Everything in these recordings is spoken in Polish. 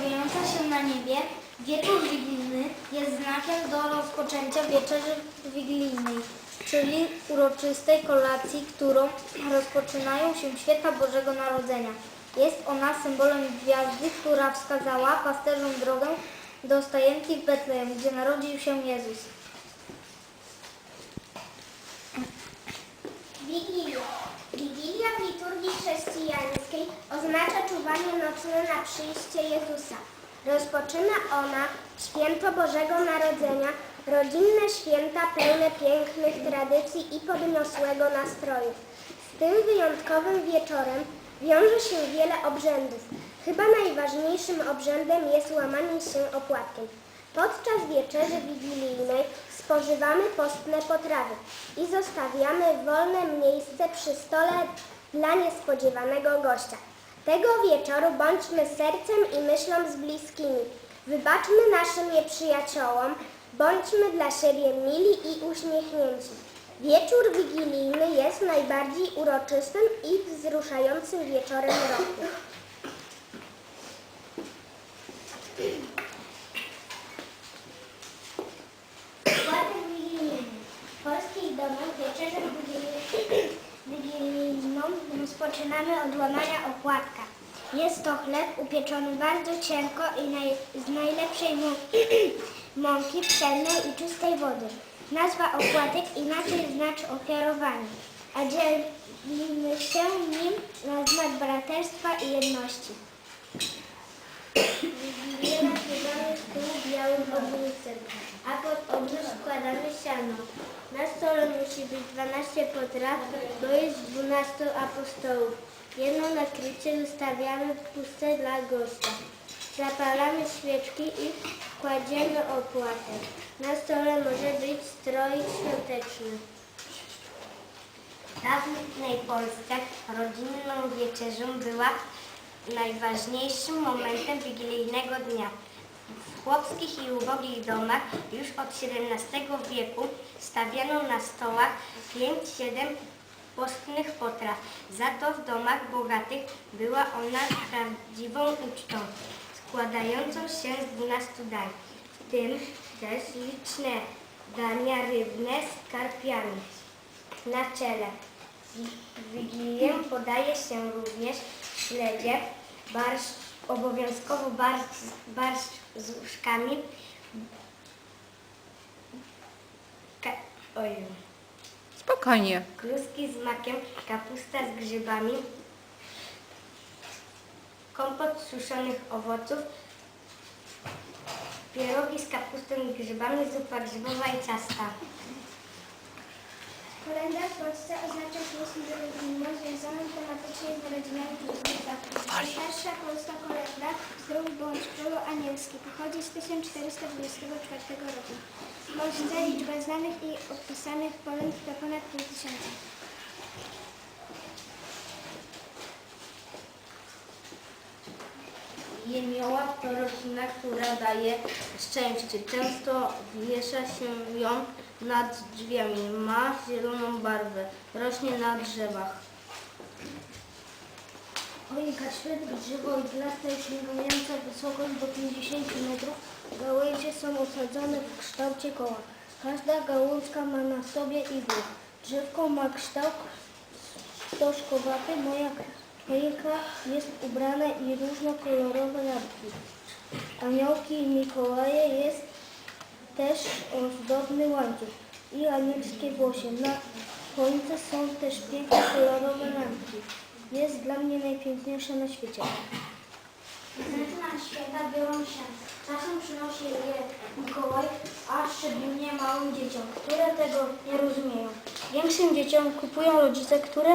pojawiająca się na niebie, wieczór wigilijny jest znakiem do rozpoczęcia wieczerzy wigilijnej, czyli uroczystej kolacji, którą rozpoczynają się święta Bożego Narodzenia. Jest ona symbolem gwiazdy, która wskazała pasterzom drogę do stajenki w Betlejem, gdzie narodził się Jezus. Wigilia. Wigilia w liturgii chrześcijańskiej oznacza czuwanie nocne na przyjście Jezusa. Rozpoczyna ona święto Bożego Narodzenia, rodzinne święta pełne pięknych tradycji i podniosłego nastroju. Z tym wyjątkowym wieczorem wiąże się wiele obrzędów. Chyba najważniejszym obrzędem jest łamanie się opłatkiem. Podczas wieczerzy wigilijnej spożywamy postne potrawy i zostawiamy wolne miejsce przy stole dla niespodziewanego gościa. Tego wieczoru bądźmy sercem i myślą z bliskimi. Wybaczmy naszym nieprzyjaciołom, bądźmy dla siebie mili i uśmiechnięci. Wieczór wigilijny jest najbardziej uroczystym i wzruszającym wieczorem roku. Rozpoczynamy od łamania opłatka. Jest to chleb upieczony bardzo cienko i naj, z najlepszej mą- mąki pszennej i czystej wody. Nazwa opłatek inaczej znaczy ofiarowanie, a dzielimy się nim na znak braterstwa i jedności. Obrócem, a pod obrót składamy siano. Na stole musi być 12 potraw, bo jest 12 apostołów. Jedno nakrycie zostawiamy puste dla gościa. Zapalamy świeczki i kładziemy opłatek. Na stole może być stroik świąteczny. W dawnej Polsce rodzinną wieczerzą była najważniejszym momentem wigilijnego dnia. W chłopskich i ubogich domach już od XVII wieku stawiano na stołach 5-7 postnych potraw. Za to w domach bogatych była ona prawdziwą ucztą, składającą się z 12 dań, w tym też liczne dania rybne z karpiami na czele. W Wigilię podaje się również śledzie, barszcz, obowiązkowo barszcz, barszcz z uszkami, ka, ojej, Spokojnie. kluski z makiem, kapusta z grzybami, kompot z suszonych owoców, pierogi z kapustą i grzybami, zupa grzybowa i ciasta. Kolenda w Polsce oznacza pieśń rodzinną związaną tematycznie z rodzinami Jezusa. Starsza polska kolenda z rąk bądź królu anielski pochodzi z 1424 roku. Może liczba znanych i opisanych polęd to ponad 5000. Jemioła to roślina, która daje szczęście. Często wiesza się ją nad drzwiami. Ma zieloną barwę. Rośnie na drzewach. Choinka świetl drzewo iglaste sięgająca wysokość do 50 metrów. Gałęzie są osadzone w kształcie koła. Każda gałązka ma na sobie igłę. Drzewko ma kształt stożkowaty. Moja choinka jest ubrana i różnokolorowe lampki. Aniołki i Mikołaje jest też ozdobny łańcuch i anielskie włosie. Na choince są też piękne kolorowe lampki. Jest dla mnie najpiękniejsza na świecie. Prezenty na święta biorą się. Czasem przynosi je Mikołaj, a szczególnie małym dzieciom, które tego nie rozumieją. Większym dzieciom kupują rodzice, które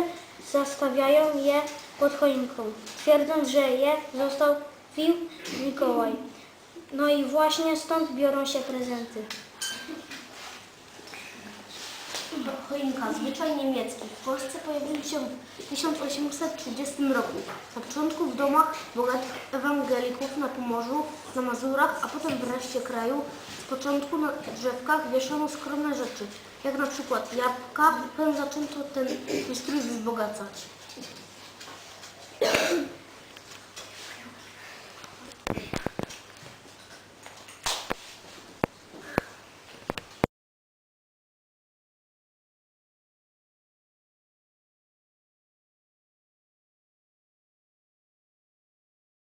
zastawiają je pod choinką, twierdząc, że je zostawił Mikołaj. No i właśnie stąd biorą się prezenty. Choinka, zwyczaj niemiecki. W Polsce pojawił się w 1830 roku. Na początku w domach bogatych ewangelików na Pomorzu, na Mazurach, a potem w reszcie kraju. Z początku na drzewkach wieszono skromne rzeczy, jak na przykład jabłka. Potem zaczęto ten strój wzbogacać.